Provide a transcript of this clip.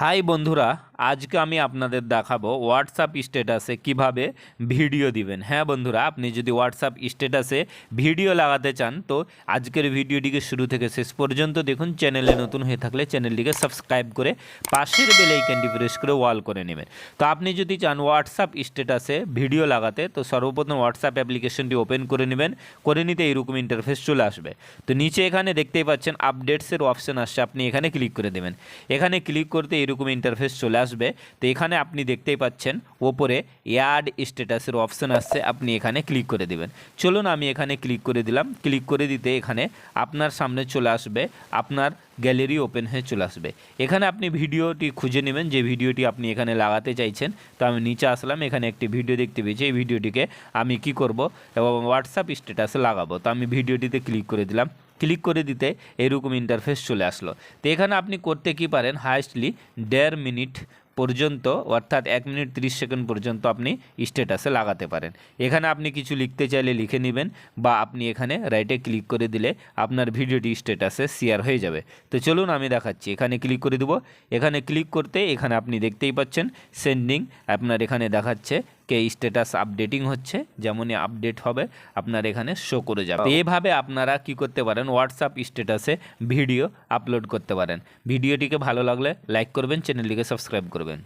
High বন্ধুরা, আজকে আমি আপনাদের দেখাবো হোয়াটসঅ্যাপ স্ট্যাটাসে কীভাবে ভিডিও দিবেন। হ্যাঁ বন্ধুরা, আপনি যদি হোয়াটসঅ্যাপ স্ট্যাটাসে ভিডিও লাগাতে চান, তো আজকের ভিডিওটিকে শুরু থেকে শেষ পর্যন্ত দেখুন। চ্যানেলে নতুন হয়ে থাকলে চ্যানেলটিকে সাবস্ক্রাইব করে পাশের বেল আইকনটি প্রেস করে ওয়াল করে নেবেন। তো আপনি যদি চান হোয়াটসঅ্যাপ স্ট্যাটাসে ভিডিও লাগাতে, তো সর্বপ্রথম হোয়াটসঅ্যাপ অ্যাপ্লিকেশনটি ওপেন করে নেবেন। করে নিতে এইরকম ইন্টারফেস চলে আসবে। তো নিচে এখানে দেখতেই পাচ্ছেন আপডেটসের অপশন আসছে। আপনি এখানে ক্লিক করে দেবেন। এখানে ক্লিক করতে এরকম ইন্টারফেস চলে আসবে। তো এখানে আপনি দেখতেই পাচ্ছেন, ওপরে অ্যাড স্ট্যাটাসের অপশন আসছে, আপনি এখানে ক্লিক করে দেবেন। চলুন আমি এখানে ক্লিক করে দিলাম। ক্লিক করে দিতে এখানে আপনার সামনে চলে আসবে, আপনার গ্যালারি ওপেন হয়ে চলে আসবে। এখানে আপনি ভিডিওটি খুঁজে নেবেন, যে ভিডিওটি আপনি এখানে লাগাতে চাইছেন। তো আমি নিচে আসলাম, এখানে একটি ভিডিও দেখতে পেয়েছি। এই ভিডিওটিকে আমি কি করব? এবং হোয়াটসঅ্যাপ স্ট্যাটাসে লাগাবো। তো আমি ভিডিওটিতে ক্লিক করে দিলাম। ক্লিক করে দিতে এরকম ইন্টারফেস চলে আসলো। তো এখানে আপনি করতে কি পারেন? হাইস্টলি দেড় মিনিট পর্যন্ত, অর্থাৎ এক মিনিট তিরিশ সেকেন্ড পর্যন্ত আপনি স্ট্যাটাসে লাগাতে পারেন। এখানে আপনি কিছু লিখতে চাইলে লিখে নেবেন বা আপনি এখানে রাইটে ক্লিক করে দিলে আপনার ভিডিওটি স্ট্যাটাসে শেয়ার হয়ে যাবে। তো চলুন আমি দেখাচ্ছি। এখানে ক্লিক করে দেবো। এখানে ক্লিক করতে এখানে আপনি দেখতেই পাচ্ছেন সেন্ডিং আপনার এখানে দেখাচ্ছে কে স্ট্যাটাস আপডেটিং হচ্ছে যেমনই আপডেট হবে আপনার এখানে শো করে যাবে। এভাবে আপনারা কি করতে পারেন হোয়াটসঅ্যাপ স্ট্যাটাসে ভিডিও আপলোড করতে পারেন। ভিডিওটিকে ভালো লাগলে লাইক করবেন চ্যানেলটিকে সাবস্ক্রাইব করবেন।